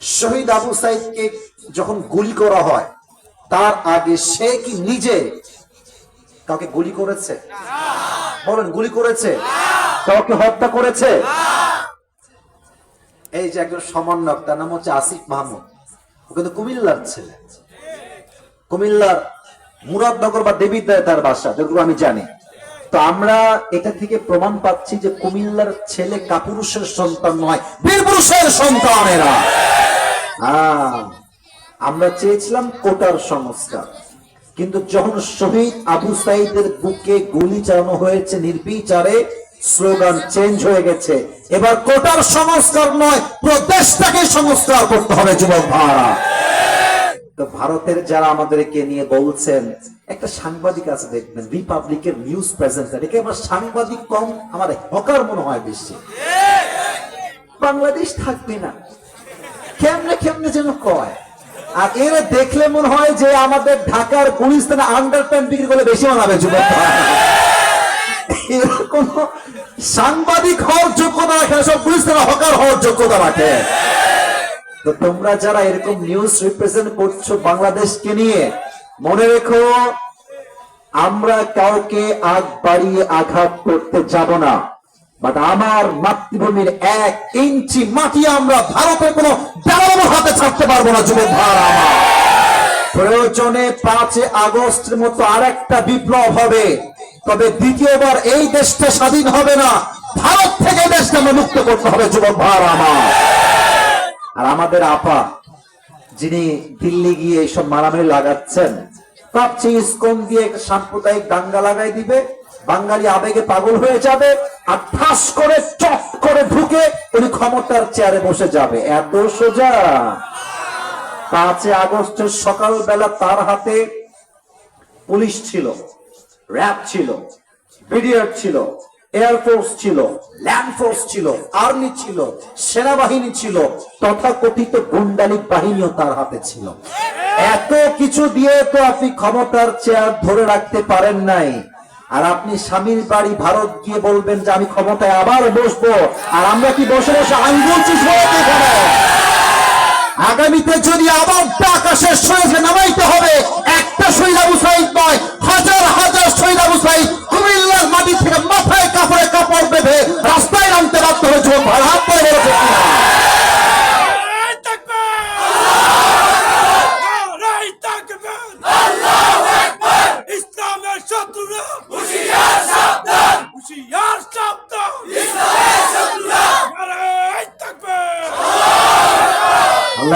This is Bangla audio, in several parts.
শহীদ আবু সাইদকে যখন গুলি করা হয়, তার আগে সে কি নিজে কাউকে গুলি করেছে? বলেন, গুলি করেছে? কাউকে হত্যা করেছে? এই যে একজন সমন্বয়ক তার নাম হচ্ছে আসিফ মাহমুদ। ও কিন্তু কুমিল্লার ছেলে। কুমিল্লার মুরাদনগর বা দেবিদ্যায় তার বাসা যেগুলো আমি জানি। তো আমরা এটা থেকে প্রমাণ পাচ্ছি যে কুমিল্লার ছেলে কাপুরুষের সন্তান নয়, বীরপুরুষের সন্তান এরা আমরা চেয়েছিলাম কোটার সংস্কার। কিন্তু যখন শহীদ আবু সাইদের বুকে গুলি চালানো হয়েছে নির্বিচারে, স্লোগান চেঞ্জ হয়ে গেছে। এবার কোটার সংস্কার নয় প্রদেশটাকে সংস্কার করতে হবে, যুবক ভাড়া তো ভারতের যারা আমাদেরকে নিয়ে বলছেন, একটা সাংবাদিক আছে দেখবেন, রিপাবলিকের নিউজ প্রেজেন্টার। একে আমার সাংবাদিক কম, আমার হকার মনে হয় বেশি। বাংলাদেশ থাকবে না। কেমনে কেমনে যেন কয়? আর এর দেখলে মনে হয় যে আমাদের ঢাকার গুলিস্তানে আন্ডার প্যান্ট বিক্রি করে বেশি মানাবে যুবক এর সাংবাদিক হওয়ার যোগ্যতা রাখে সব গুলিস্তানে হকার হওয়ার যোগ্যতা রাখে। তো তোমরা যারা এরকম নিউজ রিপ্রেজেন্ট করছ বাংলাদেশকে নিয়ে, মনে রেখো, আমরা কাউকে আগ বাড়িয়ে আঘাত করতে যাব না। বাট আমার মাতৃভূমির এক ইঞ্চি মাটি আমরা ভারতের কোনো বেড়ানোর হাতে ছাড়তে পারব না, যুবক প্রয়োজনে পাঁচে আগস্টের মতো আরেকটা বিপ্লব হবে। তবে দ্বিতীয়বার এই দেশটা স্বাধীন হবে না। ভারত থেকে দেশটা আমরা মুক্ত করতে হবে, যুবক ভাই আমার। আর আমাদের আপা, যিনি দিল্লি গিয়ে এইসব মারামারি লাগাচ্ছেন, ভাবছি ইস্কন দিয়ে সাম্প্রদায়িক দাঙ্গা লাগাই দিবে। বাঙালি আবেগে পাগল হয়ে যাবে আর ঠাস করে চট করে ঢুকে উনি ক্ষমতার চেয়ারে বসে যাবে। এত সোজা। পাঁচে আগস্টের সকালবেলা তার হাতে পুলিশ ছিল, র্যাব ছিল, বিডিআর ছিল, এয়ারফোর্স ছিল, ল্যান্ড ফোর্স ছিল, আর্মি ছিল, সেনাবাহিনী ছিল, তথাকথিত গুন্ডালিক বাহিনীও তার হাতে ছিল। এত কিছু দিয়ে তো আপনি ক্ষমতার চেয়ার ধরে রাখতে পারেন নাই। আর আপনি স্বামীর বাড়ি ভারত গিয়ে বলবেন যে আমি ক্ষমতায় আবার বসবো। আর আমরা কি বসে বসে বলছি আগামীতে যদি আবার শেষ হয়েছে নামাইতে হবে একটা শহীদ আবু সাইদ নয় হাজার হাজার শহীদ আবু সাইদ কুমিল্লার মাটি থেকে মাথায় কাপড়ে কাপড় বেঁধে রাস্তায় নামতে বাধ্য হয়েছে ভাই হাত করে বলেছে নারাই তাকবীর নারাই তাকবীর আল্লাহু আকবার ইসলামের শত্রুরা হুশিয়ার সাবধান হুশিয়ার সাবধান ইসলামের শত্রুরা নারাই তাকবীর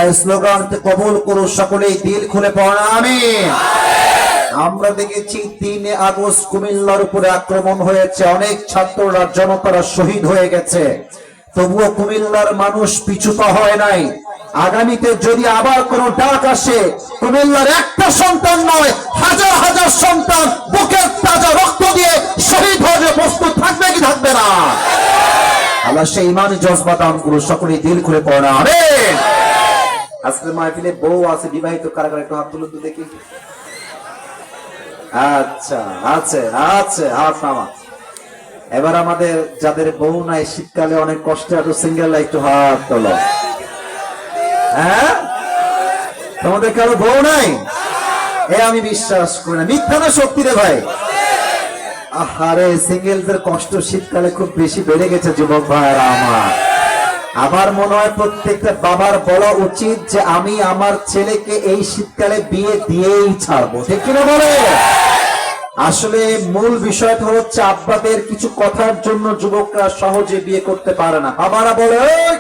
আল্লাহ স্লোগান কবুল করো, সকলেই দিল খুলে পড়া আমি আমরা দেখেছি তিনে আগস্ট কুমিল্লার উপরে আক্রমণ হয়েছে, অনেক ছাত্ররা, জনতারা শহীদ হয়ে গেছে। তবুও কুমিল্লার মানুষ পিছুপা হয় নাই। আগামীতে যদি আবার কোন ডাক আসে, কুমিল্লার একটা সন্তান নয়, হাজার হাজার সন্তান বুকের তাজা রক্ত দিয়ে শহীদ হয়ে প্রস্তুত থাকবে কি থাকবে না? আল্লাহ সেই ইমান জজবা দান করো সকলেই দিল খুলে পড়া, আমিন। আজকে মাহফিলে বউ আছে, বিবাহিত কারা কারা একটু হাত তুলুন তো দেখি। আচ্ছা আছে আছে, হাত নামা। এবার আমাদের যাদের বউ নাই, শীতকালে অনেক কষ্টে আছে সিঙ্গেল একটু হাত তোলো। হ্যাঁ? তোমাদের কারও বউ নাই? এ আমি বিশ্বাস করি না। মিথ্যা না সত্যি রে ভাই? আহারে সিঙ্গেলদের কষ্ট শীতকালে খুব বেশি বেড়ে গেছে, যুবক ভাইরা আমার। আমার মনে হয় প্রত্যেকটা বাবার বলা উচিত যে আমি আমার ছেলেকে এই শীতকালে বিয়ে দিয়েই ছাড়বো। ঠিক কিনা বলে? আসলে মূল বিষয়টা হচ্ছে আব্বাদের কিছু কথার জন্য যুবকরা সহজে বিয়ে করতে পারে না। বাবারা বলে "ওই,